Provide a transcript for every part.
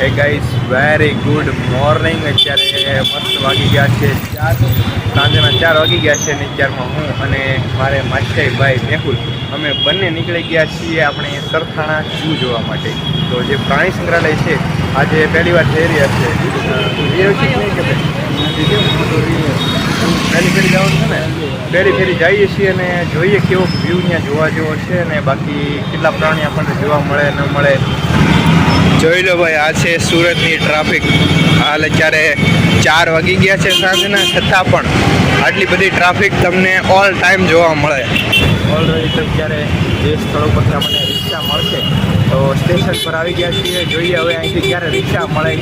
હે guys very good morning અત્યારે મસ્ત વાગી ગયા છે ચાર, સાંજના ચાર વાગી ગયા છે અને અત્યારમાં હું અને મારે માછાઈ ભાઈ મેહુલ. અમે બંને નીકળી ગયા છીએ આપણે સરથાણા ઝૂ જોવા માટે. તો જે પ્રાણી સંગ્રહાલય છે, આજે પહેલી વાર જઈ રહ્યા છે. પહેલી ફેરી જવાનું છે ને પહેલી ફેરી જઈએ છીએ અને જોઈએ કેવો વ્યૂ ત્યાં જોવા જેવો છે અને બાકી કેટલા પ્રાણી આપણને જોવા મળે, ન મળે. જોઈ લો ભાઈ, આ છે સુરતની ટ્રાફિક હાલ અત્યારે ચાર વાગી ગયા છે સાંજના, છતાં પણ આટલી બધી ટ્રાફિક તમને ઓલ ટાઈમ જોવા મળે. ઓલરેડી તો અત્યારે જે સ્થળો પરથી આપણને રિક્ષા મળશે, તો સ્ટેશન પર આવી ગયા છીએ. જોઈએ હવે અહીંથી ક્યારે રિક્ષા મળે.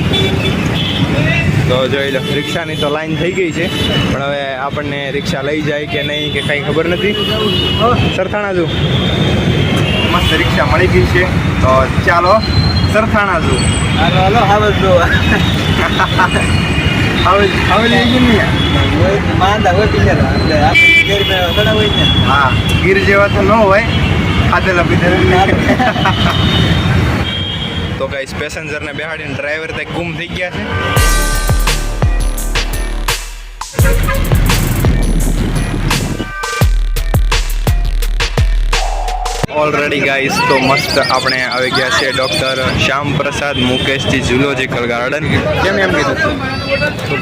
તો જોઈ લો રિક્ષાની તો લાઈન થઈ ગઈ છે પણ હવે આપણને રિક્ષા લઈ જાય કે નહીં કે કંઈ ખબર નથી. સરથાણા જુ. મસ્ત રિક્ષા મળી ગઈ છે. તો ચાલો સરથાણા જુ. હાલો હાલો હાલો જો હવે હવે લઈ ગઈ ને. માંદા હોય બિચારા આપણે ઘેર ઘણા હોય ને. હા ગીર જેવા તો ન હોય. ખાધેલા પીધેલા. તો ગાઈસ પેસેન્જરને બેહાડીને ડ્રાઈવર તે ગુમ થઈ ગયા છે. ઓલરેડી ગાઈસ તો મસ્ત આપણે આવી ગયા છે ડૉક્ટર શ્યામ પ્રસાદ મુકેશજી ઝુલોજીકલ ગાર્ડન કેમ એમ કીધું તો?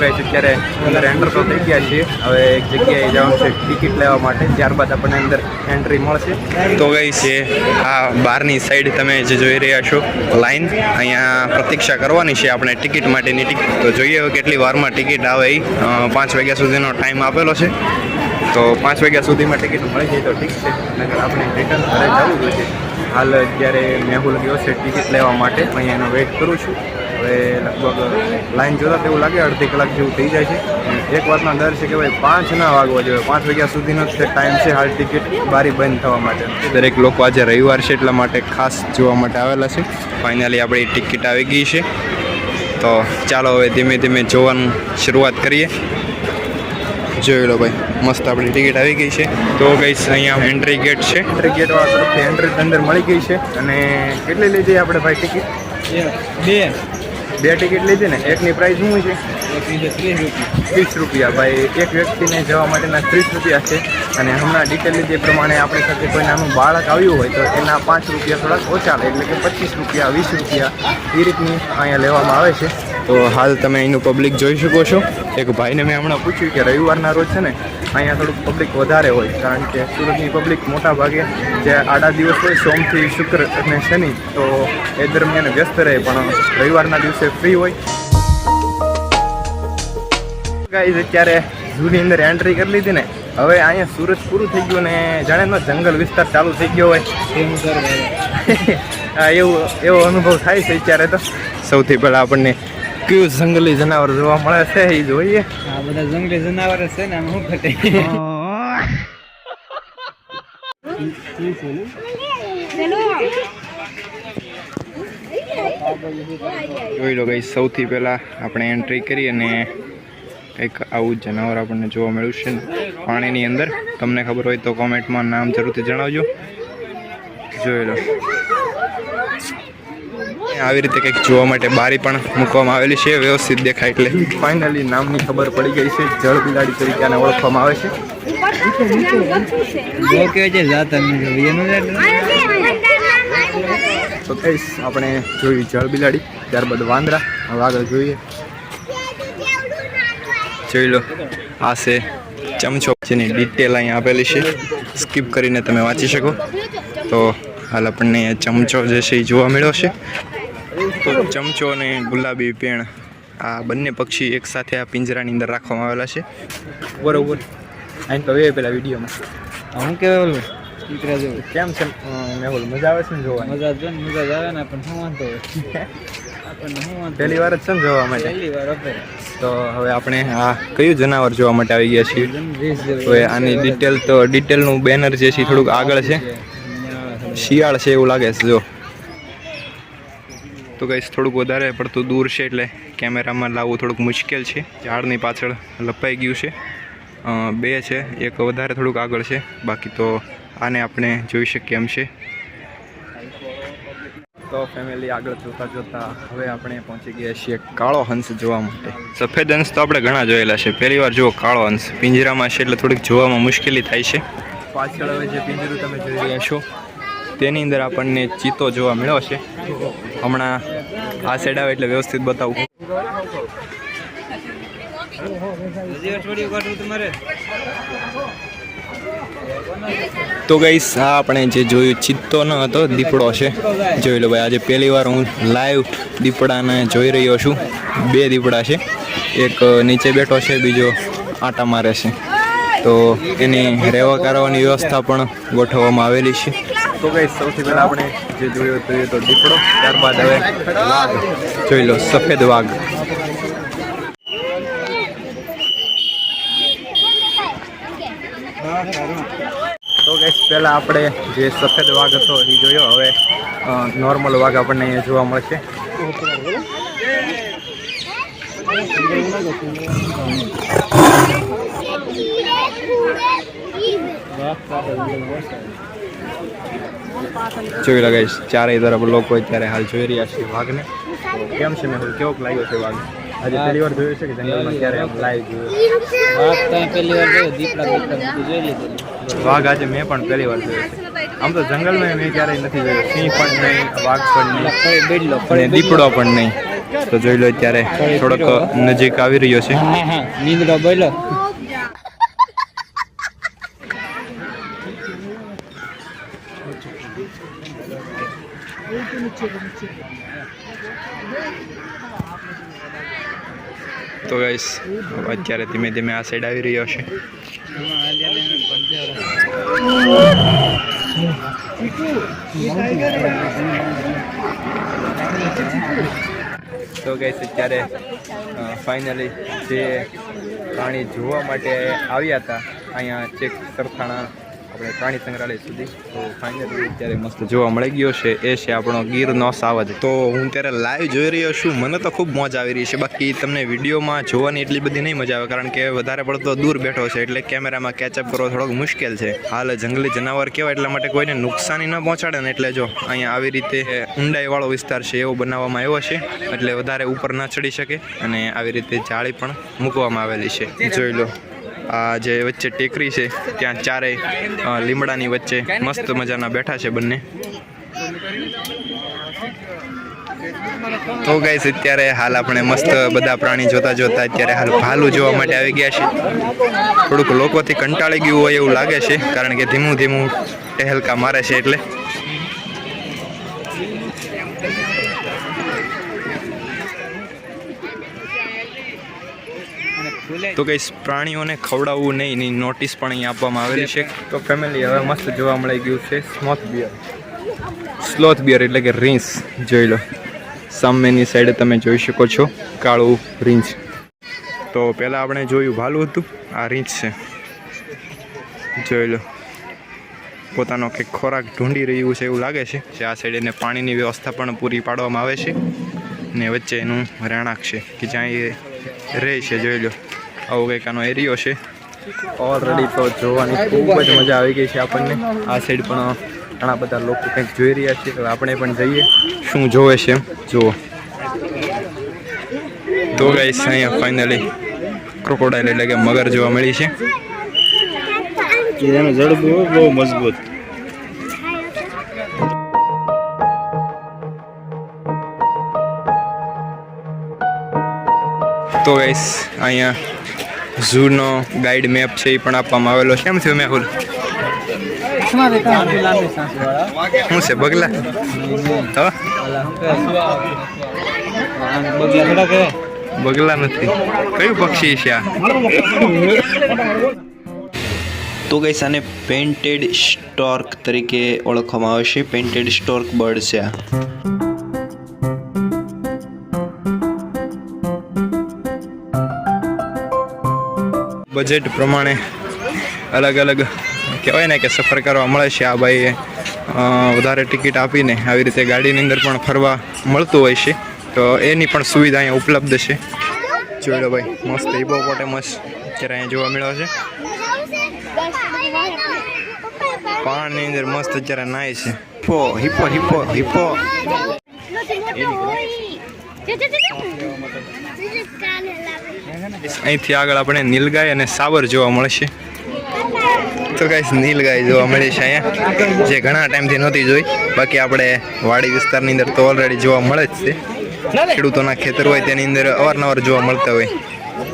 ગાઈસ અત્યારે અંદર એન્ટર તો થઈ ગયા છીએ. હવે એક જગ્યાએ જવાનું છે ટિકિટ લેવા માટે. ત્યારબાદ આપણને અંદર એન્ટ્રી મળશે. તો ગઈ છે આ બહારની સાઈડ તમે જે જોઈ રહ્યા છો લાઈન અહીંયા પ્રતીક્ષા કરવાની છે આપણે ટિકિટ માટેની ટિકિટ તો જોઈએ કેટલી વારમાં ટિકિટ આવે એ પાંચ વાગ્યા સુધીનો ટાઈમ આપેલો છે. તો પાંચ વાગ્યા સુધીમાં ટિકિટ મળી જાય તો ઠીક છે. નગર આપણે રિટર્ન ઘરે જવું જોઈએ હાલ અત્યારે મેહુલ ગયો છે ટિકિટ લેવા માટે. અહીંયા એનો વેઇટ કરું છું. હવે લગભગ લાઈન જોતા તેવું લાગે અડધી કલાક જેવું થઈ જાય છે. એક વાતનો ડર છે કે ભાઈ પાંચ ના વાગવા જોઈએ. પાંચ વાગ્યા સુધીનો જ ટાઈમ છે હાલ ટિકિટ બારી બંધ થવા માટે. દરેક લોકો આજે રવિવાર છે એટલા માટે ખાસ જોવા માટે આવેલા છે. ફાઇનલી આપણી ટિકિટ આવી ગઈ છે. તો ચાલો હવે ધીમે ધીમે જોવાનું શરૂઆત કરીએ. જોઈ લો ભાઈ મસ્ત આપણી ટિકિટ આવી ગઈ છે. તો ગઈ અહીંયા એન્ટ્રી ગેટ છે. એન્ટ્રી ગેટ વાળા તરફથી એન્ટ્રી અંદર મળી ગઈ છે. અને કેટલી લીધી આપણે ભાઈ ટિકિટ બે. બે ટિકિટ લીધી ને? એકની પ્રાઇસ શું છે? ત્રીસ રૂપિયા. ત્રીસ રૂપિયા. ભાઈ એક વ્યક્તિને જવા માટેના ત્રીસ રૂપિયા છે. અને હમણાં ડિટેલ લીધી પ્રમાણે આપણી સાથે કોઈ નાનું બાળક આવ્યું હોય તો એના પાંચ રૂપિયા થોડાક ઓછા એટલે કે પચીસ રૂપિયા વીસ રૂપિયા એ રીતની અહીંયા લેવામાં આવે છે. તો હાલ તમે અહીંનું પબ્લિક જોઈ શકો છો. એક ભાઈને મેં હમણાં પૂછ્યું કે રવિવારના રોજ છે ને અહીંયા થોડુંક પબ્લિક વધારે હોય કારણ કે સુરતની પબ્લિક મોટા ભાગે જે આડા દિવસ હોય સોમથી શુક્ર અને શનિ તો એ દરમિયાન વ્યસ્ત રહે પણ રવિવારના દિવસે ફ્રી હોય. ગાઈઝ અત્યારે ઝૂની અંદર એન્ટ્રી કરી લીધી ને હવે અહીંયા સુરત પૂરું થઈ ગયું ને જાણે જંગલ વિસ્તાર ચાલુ થઈ ગયો હોય. એવું એવો અનુભવ થાય છે અત્યારે તો. સૌથી પહેલાં આપણને કયું જંગલી જનાવર જોવા મળે છે એ જોઈએ. આ બધા જંગલી જનાવર છે ને શું ઘટે? જોઈ લો ગઈ સૌથી પહેલાં આપણે એન્ટ્રી કરી અને કંઈક આવું જનાવર આપણને જોવા મળ્યું છે પાણીની અંદર. તમને ખબર હોય તો કોમેન્ટમાં નામ જરૂરથી જણાવજો. જોઈ લો. આવી રીતે કંઈક જોવા માટે બારી પણ મૂકવામાં આવેલી છે વ્યવસ્થિત દેખાય એટલે. ફાઇનલી નામની ખબર પડી ગઈ છે જળ બિલાડી તરીકે આને ઓળખવામાં આવે છે. તો કહીશ આપણે જોયું જળ બિલાડી ત્યારબાદ વાંદરા. હવે આગળ જોઈએ. જોઈ લો આ છે ચમચો જેની ડિટેલ અહીંયા આપેલી છે. સ્કીપ કરીને તમે વાંચી શકો. તો હાલ આપણને ચમચો જે છે એ જોવા મળ્યો છે. તો ચમચો અને ગુલાબી પેણ આ બંને પક્ષી એક સાથે આ પિંજરાની અંદર રાખવામાં આવેલા છે. બરોબર. અહીં તો એ પેલા વિડીયોમાં. હું કેવું જેવું. કેમ છે? મેહુલ મજા આવે છે ને જોવા મજા જો ને મજા આવે ને પણ શું વાંધો હોય? પહેલી વાર જ છે ને જોવા માટે? પહેલી વાર તો હવે આપણે આ કયું જનાવર જોવા માટે આવી ગયા છીએ? આની ડિટેલ તો ડિટેલનું બેનર જે છે એ થોડુંક આગળ છે. શિયાળ છે એવું લાગે છે જો. તો કઈ થોડુંક વધારે પડતું દૂર છે એટલે કેમેરામાં લાવવું થોડુંક મુશ્કેલ છે. ઝાડની પાછળ લપાઈ ગયું છે. બે છે, એક વધારે થોડુંક આગળ છે. બાકી તો આને આપણે જોઈ શકીએ એમ છે. તો ફેમિલી આગળ જોતા જોતા હવે આપણે પહોંચી ગયા છીએ કાળો હંસ જોવા માટે. સફેદ હંસ તો આપણે ઘણા જોયેલા છે. પહેલી વાર જુઓ કાળો હંસ. પિંજરામાં છે એટલે થોડીક જોવામાં મુશ્કેલી થાય છે. પાછળ હવે જે પિંજરું તમે જોઈ રહ્યા છો તેની અંદર આપણને ચિત્તો જોવા મળ્યો છે હમણાં આ સાઈડ આવે એટલે વ્યવસ્થિત બતાવું. તો ગઈસ આ આપણે જે જોયું ચિત્તો ન હતો, દીપડો છે. જોઈ લો ભાઈ, આજે પહેલી વાર હું લાઈવ દીપડાને જોઈ રહ્યો છું. બે દીપડા છે. એક નીચે બેઠો છે, બીજો આટા મારે છે. તો એની રહેવા કરવાની વ્યવસ્થા પણ ગોઠવવામાં આવેલી છે. તો ગઈ સૌથી પહેલાં આપણે જે જોયું જોઈએ તો દીપડો, ત્યારબાદ હવે જોઈ લો, સફેદ વાઘ. તો ગઈ પહેલાં આપણે જે સફેદ વાઘ હતો એ જોયો, હવે નોર્મલ વાઘ આપણને અહીંયા જોવા મળશે. જોઈ લો ગઈસ ચારેય તરફ લોકો અત્યારે હાલ જોઈ રહ્યા છે વાઘને. ને કેમ છે મેહુલ કેવો લાગ્યો છે વાઘ? આજે પહેલી વાર જોયું છે કે જંગલમાં ક્યારે આમ લાઈવ જોયું? વાઘ તો પહેલી વાર જોયું દીપડા દીપડા જોઈ લીધું. વાઘ આજે મેં પણ પહેલી વાર જોયો છે. આમ તો જંગલમાં મેં ક્યારેય નથી જોયો. સિંહ પણ નહીં વાઘ પણ નહીં. દીપડો પણ નહીં. તો જોઈ લો અત્યારે થોડોક નજીક આવી રહ્યો છે. નીંદડો બોલો ગાઈસ અત્યારે ધીમે ધીમે આ સાઈડ આવી રહ્યો છે. તો ગાઈસ અત્યારે ફાઇનલી જે પ્રાણી જોવા માટે આવ્યા હતા, અહીંયા ચેક સરથાણા આપણે પ્રાણી સંગ્રહાલય સુધી. તો ફાઇનલી અત્યારે મસ્ત જોવા મળી ગયો છે. એ છે આપણો ગીરનો સાવજ. તો હું ત્યારે લાઈવ જોઈ રહ્યો છું. મને તો ખૂબ મોજ આવી રહી છે. બાકી તમને વિડીયોમાં જોવાની એટલી બધી નહીં મજા આવે, કારણ કે વધારે પડતો દૂર બેઠો છે, એટલે કેમેરામાં કેચઅપ કરવો થોડોક મુશ્કેલ છે. હાલ જંગલી જનાવર કહેવાય એટલા માટે કોઈને નુકસાની ન પહોંચાડે ને એટલે જો અહીંયા આવી રીતે ઊંડાઈવાળો વિસ્તાર છે એવો બનાવવામાં આવ્યો છે, એટલે વધારે ઉપર ના ચડી શકે અને આવી રીતે જાળી પણ મૂકવામાં આવેલી છે. જોઈ લો. આ જે વચ્ચે ટેકરી છે, ત્યાં ચારેય લીમડાની વચ્ચે મસ્ત મજાના બેઠા છે બંને. તો ગાઈસ અત્યારે હાલ આપણે મસ્ત બધા પ્રાણી જોતા જોતા અત્યારે હાલ ભાલુ જોવા માટે આવી ગયા છે. થોડુંક લોકોથી કંટાળી ગયું હોય એવું લાગે છે, કારણ કે ધીમું ધીમું ટહેલકા મારે છે એટલે. તો કઈ પ્રાણીઓને ખવડાવવું નહીં એની નોટિસ પણ અહીંયા આપવામાં આવેલી છે. તો ફેમિલી હવે મસ્ત જોવા મળી ગયું છે સ્મોથ બિયર સ્લોથ બિયર એટલે કે રીંસ જોઈ લો. સામેની સાઈડે તમે જોઈ શકો છો કાળું રીંછ તો પહેલાં આપણે જોયું ભાલું હતું આ રીંછ છે. જોઈ લો. પોતાનો કંઈક ખોરાક ઢૂંઢી રહ્યું છે એવું લાગે છે. જે આ સાઈડ એને પાણીની વ્યવસ્થા પણ પૂરી પાડવામાં આવે છે. ને વચ્ચે એનું રહેણાંક છે કે જ્યાં એ રહે છે જોઈ લો. આવો કંઈક આનો એરિયો છે. ઓલરેડી તો જોવાની ખૂબ જ મજા આવી ગઈ છે આપણને. આ સાઈડ પણ ઘણા બધા લોકો કંઈક જોઈ રહ્યા છે તો આપણે પણ જઈએ. શું જોવે છે? એમ જુઓ. તો ગાઈસ અહીંયા ફાઇનલી ક્રોકોડાઇલ એટલે કે મગર જોવા મળી છે. એનું જડબું બહુ મજબૂત. તો ગાઈસ અહીંયા ઝૂનો ગાઈડ મેપ છે એ પણ આપવામાં આવેલો છે. કેમ થયું મેહુલ? શું છે, બગલા? બગલા નથી. કયું પક્ષી છે આ? તો ગઈસ આને પેન્ટેડ સ્ટોર્ક તરીકે ઓળખવામાં આવે છે. પેન્ટેડ સ્ટોર્ક બર્ડ છે આ. બજેટ પ્રમાણે અલગ અલગ કહેવાય ને કે સફર કરવા મળે છે. આ ભાઈએ વધારે ટિકિટ આપીને આવી રીતે ગાડીની અંદર પણ ફરવા મળતું હોય છે. તો એની પણ સુવિધા અહીંયા ઉપલબ્ધ છે. જોઈ લો ભાઈ મસ્ત હિપોપોટેમસ અત્યારે અહીંયા જોવા મળ્યો છે. પાણીની અંદર મસ્ત અત્યારે નાય છે. હિપો હિપો હિપો હિપો અહીંથી આગળ આપણે નીલગાય અને સાવર જોવા મળશે. તો ગાઈસ નીલગાય જોવા મળે છે અહીંયા. જે ઘણા ટાઈમથી નહોતી જોઈ. બાકી આપણે વાડી વિસ્તારની અંદર તો ઓલરેડી જોવા મળે જ છે. ખેડૂતોના ખેતર હોય તેની અંદર અવારનવાર જોવા મળતા હોય.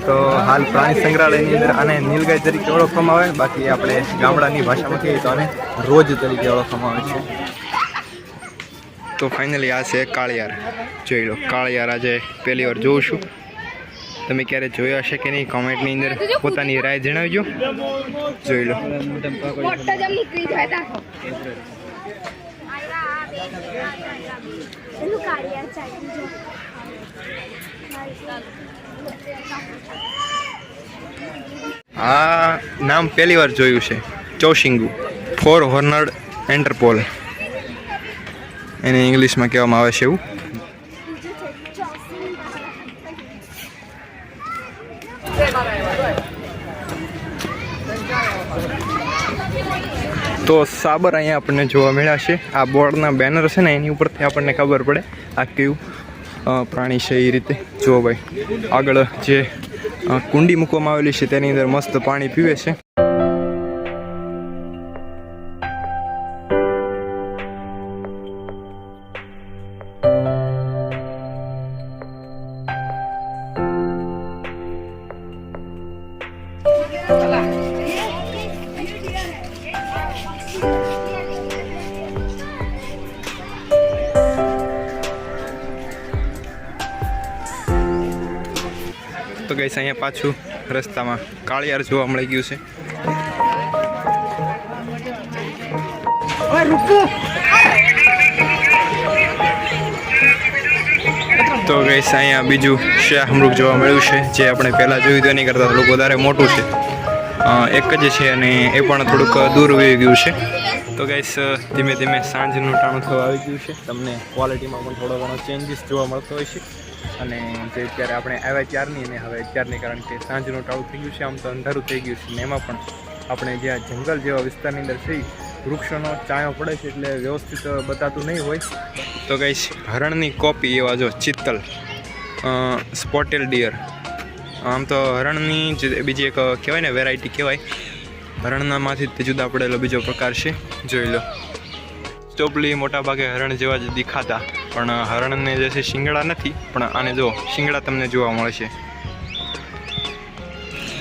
તો હાલ પ્રાણી સંગ્રહાલયની અંદર આને નીલગાય તરીકે ઓળખવામાં આવે. બાકી આપણે ગામડાની ભાષામાં કહીએ તો આને રોજ તરીકે ઓળખવામાં આવે છે. તો ફાઇનલી આ છે કાળિયાર. જોઈ લો કાળિયાર આજે પહેલી વાર જોઉં છું. તમે ક્યારે જોયા હશે કે નહીં? કોમેન્ટની અંદર પોતાની રાય જણાવજો. જોઈ લો. આ નામ પહેલી વાર જોયું છે. ચોશિંગુ. ફોર હોર્નર્ડ એન્ટરપોલ એને ઇંગ્લિશમાં કહેવામાં આવે છે એવું. તો સાબર અહીંયા આપણને જોવા મળ્યા છે. આ બોર્ડના બેનર છે ને, એની ઉપરથી આપણને ખબર પડે આ કયું પ્રાણી છે એ રીતે. જુઓ ભાઈ, આગળ જે કુંડી મૂકવામાં આવેલી છે, તેની અંદર મસ્ત પાણી પીવે છે. તો ગઈશ અહીંયા પાછું રસ્તામાં કાળિયાર જોવા મળી ગયું છે. તો ગઈશ અહીંયા બીજું શાહમૃગ જોવા મળ્યું છે. જે આપણે પહેલાં જોયું હતું એની કરતાં થોડુંક વધારે મોટું છે. એક જ છે અને એ પણ થોડુંક દૂર વહી ગયું છે. તો ગાઈસ ધીમે ધીમે સાંજનું ટાણું થવા આવી ગયું છે. તમને ક્વોલિટીમાં પણ થોડો ઘણો ચેન્જીસ જોવા મળતો હોય છે. અને જે અત્યારે આપણે આવ્યા ત્યારની અને હવે અત્યારની કારણ કે સાંજનું ટાળું થઈ ગયું છે, આમ તો અંધારું થઈ ગયું છે. એમાં પણ આપણે જ્યાં જંગલ જેવા વિસ્તારની અંદર છીએ વૃક્ષોનો ચાયો પડે છે એટલે વ્યવસ્થિત બતાતું નહીં હોય. તો ગાઈસ હરણની કોપી એવા જો ચિત્તલ સ્પોટેલ ડિયર. આમ તો હરણની બીજી એક કહેવાય ને વેરાયટી કહેવાય. હરણનામાંથી તે જુદા પડેલો બીજો પ્રકાર છે. જોઈ લો. ચોપલી મોટા ભાગે હરણ જેવા જ દેખાતા, પણ હરણને જે છે શિંગડા નથી, પણ આને જો શિંગડા તમને જોવા મળશે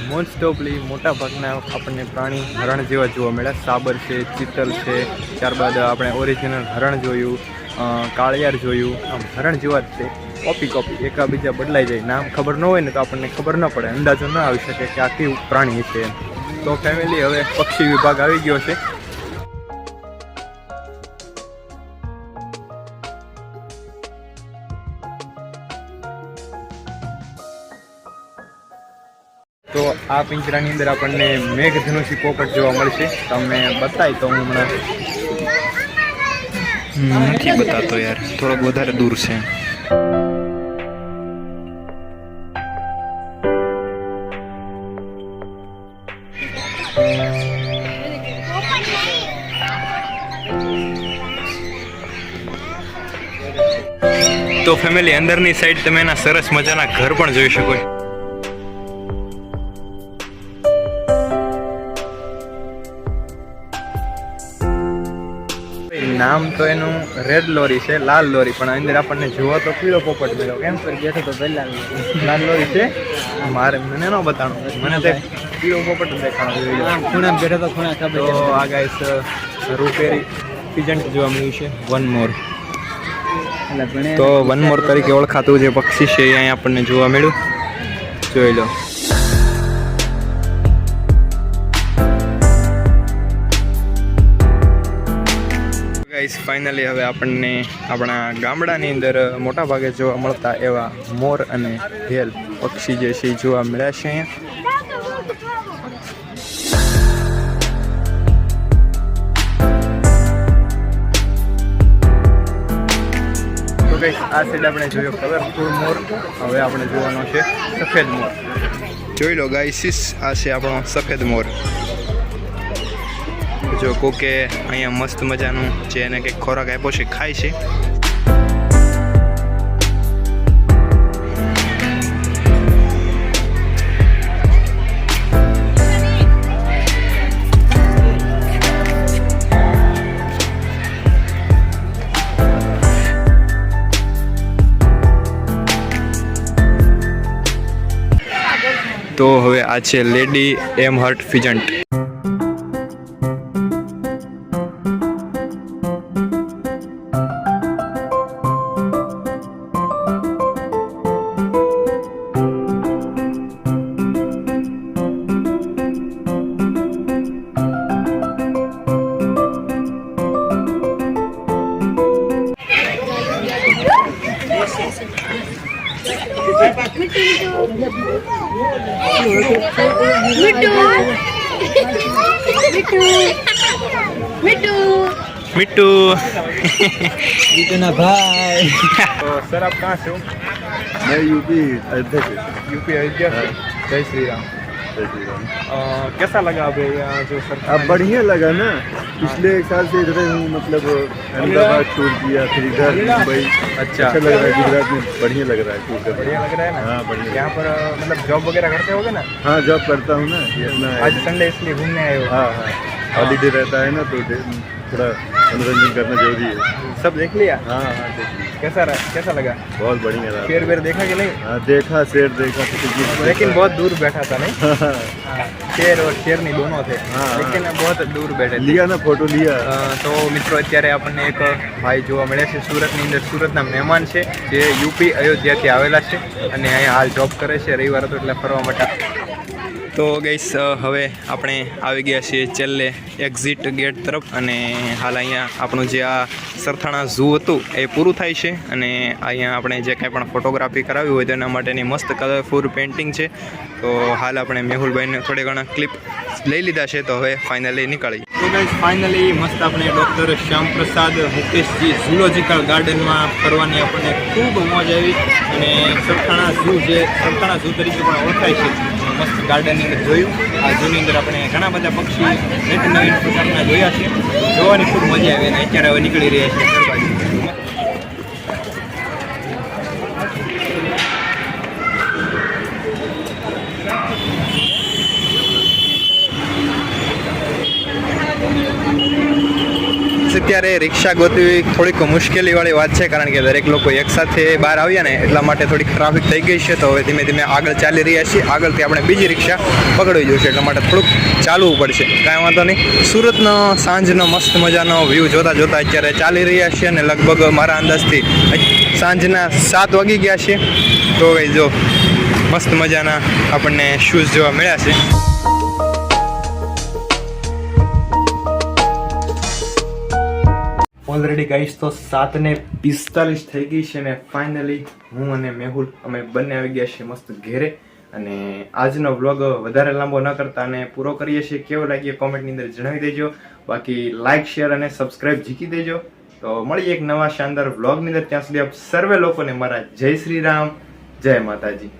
મોસ્ટ ઓફલી મોટા ભાગના આપણને પ્રાણી હરણ જેવા જોવા મળ્યા. સાબર છે, ચિત્તલ છે, ત્યારબાદ આપણે ઓરિજિનલ હરણ જોયું કાળિયાર જોયું. આમ હરણ જેવા જ છે. કોપી કોપી એકાબીજા બદલાઈ જાય. નામ ખબર ન હોય ને તો આપણને ખબર ન પડે. અંદાજો ન આવી શકે કે આ કેવું પ્રાણી છે તો ફેમિલી હવે પક્ષી વિભાગ આવી ગયો છે. તો આ પિંજરાની અંદર આપણને મેઘધનુષી પોપટ જોવા મળશે. તમને બતાય તો હું હમણાં નથી બતાતો યાર. થોડોક વધારે દૂર છે. તો ફેમિલી અંદરની સાઈડ તમે એના સરસ મજાના ઘર પણ જોઈ શકો નામ તો એનું રેડ લોરી છે લાલ લોરી પણ અંદર આપણને જોવા તો પીળો પોપટ મળ્યો. કેમ પર બેઠો તો પહેલા લાલ લોરી છે. મારે મને ન બતાવો મને તો પીળો પોપટ દેખાણો ખૂણા બેઠો તો ખૂણા તો ખબર આ ગાઈસ રૂપેરી પીજન્ટ જોવા મળ્યું છે. વન મોર તો વન મોર તરીકે ઓળખાતું જે પક્ષી છે એ અહીંયા આપણને જોવા મળ્યું. જોઈ લો. ગાઈસ ફાઇનલી હવે આપણને આપણા ગામડાની અંદર મોટા ભાગે જોવા મળતા એવા મોર અને ભેલ પક્ષી જે છે જોવા મળ્યા છે અહીંયા. તો ગાઈસ આ સાઈડ આપણે જોયો કલરફુલ મોર. હવે આપણે જોવાનો છે સફેદ મોર. જોઈ લો ગાઈસીસ આ છે આપણો સફેદ મોર. જો કોકે અહીંયા મસ્ત મજાનું જે એને કંઈક ખોરાક આપ્યો છે, ખાય છે. છે લેડી એમ હર્ટ ફિજન્ટ. मिट्टू मिट्टू ना भाई सर आप कहाँ से हो मैं यूपी अयोध्या से यूपी अयोध्या से जय श्री राम कैसा लगा अब यहाँ जो सरकार अब बढ़िया लगा ना। पिछले एक साल से इधर हूँ मतलब अहमदाबाद टूर किया फिर इधर मुंबई। अच्छा। अच्छा लग रहा है गुजरात में बढ़िया लग रहा है टूर करना बढ़िया लग रहा है ना? हाँ बढ़िया। यहाँ पर मतलब जॉब वगैरह करते होगे ना? हाँ जॉब करता हूँ ना अपना आज संडे इसलिए घूमने आए हो। हाँ हाँ। हॉलीडे रहता है ना तो थोड़ा मनोरंजन करना ज़रूरी है। सब देख लिया? हाँ हाँ देखिए कैसा रहा? कैसा लगा? बहुत बढ़िया लगा शेर वेर देखा कि नहीं? आ, देखा शेर देखा लेकिन बहुत दूर बैठा था नहीं? आ, शेर और शेरनी दोनों थे लेकिन बहुत दूर बैठे लिया ना ફોટો લીયા તો મિત્રો અત્યારે આપણને એક ભાઈ જોવા મળે છે સુરતની અંદર. સુરતના મહેમાન છે જે યુપી અયોધ્યાથી આવેલા છે અને અહીંયા હાલ જોબ કરે છે રવિવારે તો એટલે ફરવા માટે. તો ગઈસ હવે આપણે આવી ગયા છીએ છેલ્લે એક્ઝિટ ગેટ તરફ અને હાલ અહીંયા આપણું જે આ સરથાણા ઝૂ હતું એ પૂરું થાય છે અને અહીંયા આપણે જે કાંઈ પણ ફોટોગ્રાફી કરાવી હોય તેના માટેની મસ્ત કલરફુલ પેઇન્ટિંગ છે. તો હાલ આપણે મેહુલભાઈને થોડી ઘણા ક્લિપ લઈ લીધા છે તો હવે ફાઇનલી નીકળી તો ગાઈઝ ફાઇનલી મસ્ત આપણે ડૉક્ટર શ્યામપ્રસાદ મુકેશજી ઝૂલોજીકલ ગાર્ડનમાં ફરવાની આપણને ખૂબ મોજ આવી અને સરથાણા ઝૂ જે, સરથાણા ઝૂ તરીકે પણ ઓળખાય છે. મસ્ત ગાર્ડનની અંદર જોયું. આ જૂની અંદર આપણે ઘણા બધા પક્ષી નવીન નવીન પ્રકારના જોયા છે. જોવાની ખૂબ મજા આવી અને અત્યારે હવે નીકળી રહ્યા છે. અત્યારે રિક્ષા ગોતવી થોડીક મુશ્કેલીવાળી વાત છે, કારણ કે દરેક લોકો એકસાથે બહાર આવ્યા ને એટલા માટે થોડીક ટ્રાફિક થઈ ગઈ છે. તો હવે ધીમે ધીમે આગળ ચાલી રહ્યા છીએ. આગળથી આપણે બીજી રિક્ષા પકડવી જોઈશે, એટલા માટે થોડુંક ચાલવું પડશે. કાંઈ વાંધો નહીં. સુરતનો સાંજનો મસ્ત મજાનો વ્યૂ જોતા જોતા અત્યારે ચાલી રહ્યા છીએ અને લગભગ મારા અંદાજથી સાંજના સાત વાગી ગયા છે તો જો, મસ્ત મજાના આપણને શૂઝ જોવા મળ્યા છે. ઓલરેડી ગાઈસ તો સાત ને પિસ્તાલીસ થઈ ગઈ છે અને ફાઇનલી હું અને મેહુલ, અમે બંને આવી ગયા છીએ મસ્ત ઘેરે. અને આજનો વ્લોગ વધારે લાંબો ન કરતા અને પૂરો કરીએ છીએ. કેવો લાગ્યો કોમેન્ટની અંદર જણાવી દેજો. બાકી લાઇક શેર અને સબસ્ક્રાઇબ જીકી દેજો. તો મળીએ એક નવા શાનદાર વ્લોગની અંદર. ત્યાં સુધી આપ સર્વે લોકોને મારા જય શ્રી રામ, જય માતાજી.